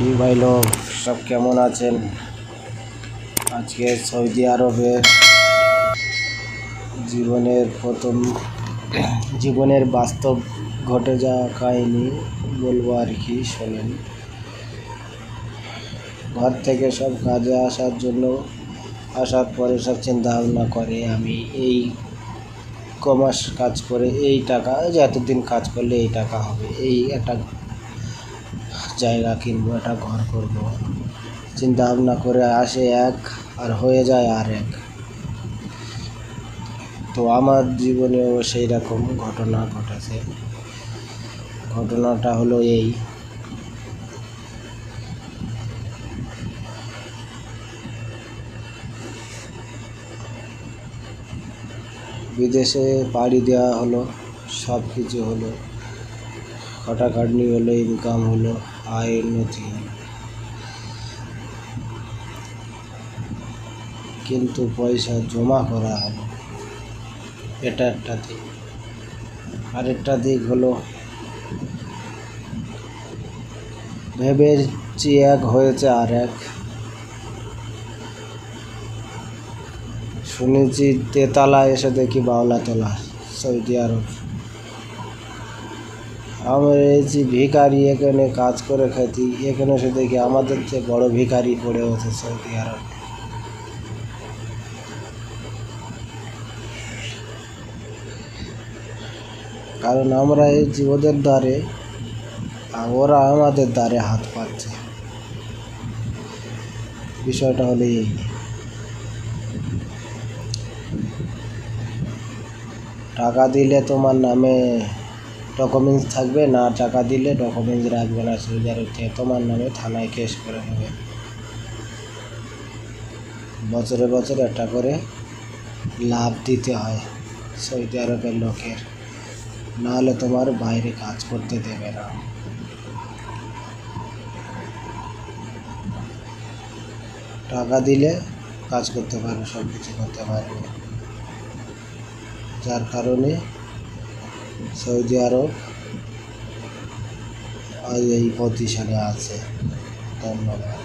কি ভাই লোক, সব কেমন আছেন? আজকে সৌদি আরবের জীবনের প্রথম, জীবনের বাস্তব ঘটে যাওয়া কাহিনি বলব আর কি, শোনেন। ঘর থেকে সব কাজে আসার জন্য, আসার পরে সব চিন্তা ভাবনা করে, আমি এই কমাস কাজ করে এই টাকা যে এতদিন কাজ করলে এই টাকা হবে, এই একটা জায়গা কিনবো, একটা ঘর করব। চিন্তা ভাবনা করে আসে এক আর হয়ে যায় আর এক। তো আমার জীবনেও সেই রকম ঘটনা ঘটেছে। ঘটনাটা হলো এই। বিদেশে পাড়ি দেওয়া হলো সব কিছু হলো। খাটাখাটনি হলো ইনকাম হলো। আয় উন্নতি হলো কিন্তু পয়সা জমা করা হলো। এটা একটা দিক। আরেকটা দিক হলো, ভেবেছি এক হয়েছে আর এক। শুনেছি তেতলা এসে দেখি বাউলাতলা সৌদি আরব। আমরা এসেছি ভিখারি, এখানে কাজ করে খাইতি এখানে সে দেখি আমাদের চেয়ে বড় ভিখারি পড়ে আছে সৌদি আরব। কারণ আমরা এসেছি ওদের দ্বারে আর ওরা আমাদের দ্বারে হাত পাচ্ছে। বিষয়টা হলো এই। টাকা দিলে তোমার নামে ডকুমেন্টস থাকবে, না টাকা দিলে ডকুমেন্টস রাখবে না থেকে তোমার নামে থানায় কেস করে নেবে। বছরে বছরে একটা করে লাভ দিতে হয় সৌদি আরবের লোকের। নাহলে তোমার বাইরে কাজ করতে দেবে না। টাকা দিলে কাজ করতে পারবে সব কিছু করতে পারবে। যার কারণে সৌদি আরব এই পজিশনে আছে। ধন্যবাদ।